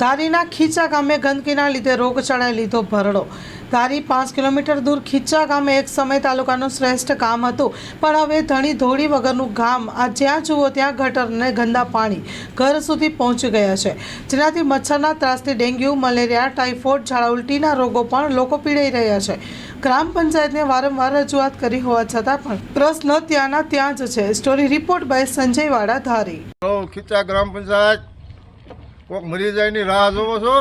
ધારીના ખીચા ગામે ગંદકીના લીધે રોગચાળાએ લીધો ભરડો. ધારી પાંચ કિલોમીટર દૂર ખીચા ગામે એક સમય તાલુકાનું શ્રેષ્ઠ ગામ હતું. પણ હવે ધણી ધોળી વગરનું ગામ આ જ્યાં જુઓ ત્યાં ગટર અને ગંદા પાણી ઘર સુધી પહોંચી ગયા છે. જેનાથી મચ્છરના ત્રાસથી ડેન્ગ્યુ, મલેરિયા, ટાઇફોઇડ ઝાડા ઉલટીના રોગો પણ લોકો પીડાઈ રહ્યા છે. ગ્રામ પંચાયતને વારંવાર રજૂઆત કરી હોવા છતાં પણ પ્રશ્ન ત્યાંના ત્યાં જ છે. સ્ટોરી રિપોર્ટ બાય સંજય વાડા ધારી ખીચા ગ્રામ પંચાયત કોક મરી જાય ની રાહ જોવો છો?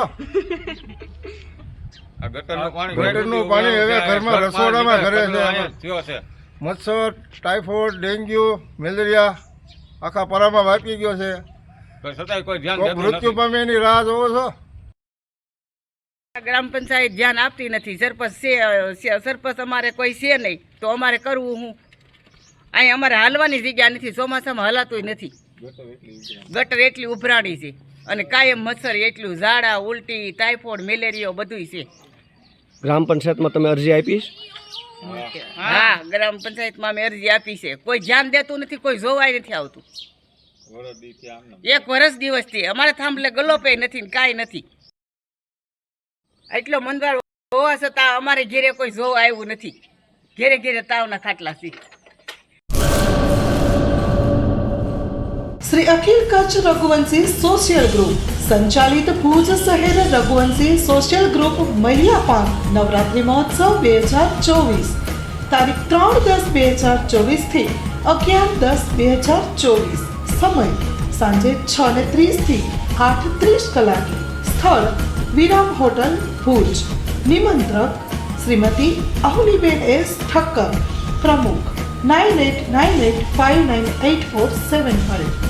આ ગટરનું પાણી હવે ઘરમાં રસોડામાં ઘરે છે. મચ્છર ટાઇફોઇડ ડેન્ગ્યુ મેલેરિયા આખા પરામાં વાપી ગયો છે. મૃત્યુ પામે એની રાહ જોવો છો? ગ્રામ પંચાયત ધ્યાન આપતી નથી. સરપંચ છે છે- સરપંચ અમારે કોઈ છે નહીં. તો અમારે કરવું હું? અહીં અમારે હાલવાની જગ્યા નથી. ચોમાસામાં હલાતું નથી. ગટર એટલી ઉભરાણી છે. અને કાયમ મચ્છર એટલું ઝાડા ઉલટી ટાઇફોઇડ મેલેરિયો બધું છે. ગ્રામ પંચાયતમાં તમે અરજી આપી હા ગ્રામ પંચાયતમાં અમે અરજી આપી છે. કોઈ ધ્યાન દેતું નથી કોઈ જોવાય નથી આવતું. એક વર્ષ દિવસથી. અમારે થાંભલે ગલોપે નથી કાંઈ નથી. એટલો મંદવાર હોવા છતાં અમારે ઘેરે કોઈ જોવા આવ્યું નથી. ઘેરે ઘેરે તાવના ખાટલા છે. શ્રી અખિલ કચ્છ રઘુવંશી સોશિયલ ગ્રુપ સંચાલિત ભુજ શહેર રઘુવંશી સોશિયલ ગ્રુપ મહિલા નવરાત્રિ મહોત્સવ બે હજાર ચોવીસ તારીખ ત્રણ દસ બે હજાર ચોવીસથી અગિયાર દસ બે હજાર ચોવીસ સમય સાંજે છ ને ત્રીસથી આઠ ત્રીસ કલાકે સ્થળ વિરામ હોટલ ભુજ નિમંત્રક શ્રીમતી અહુલીબેન એસ ઠક્કર પ્રમુખ nine eight nine eight five nine eight four seven five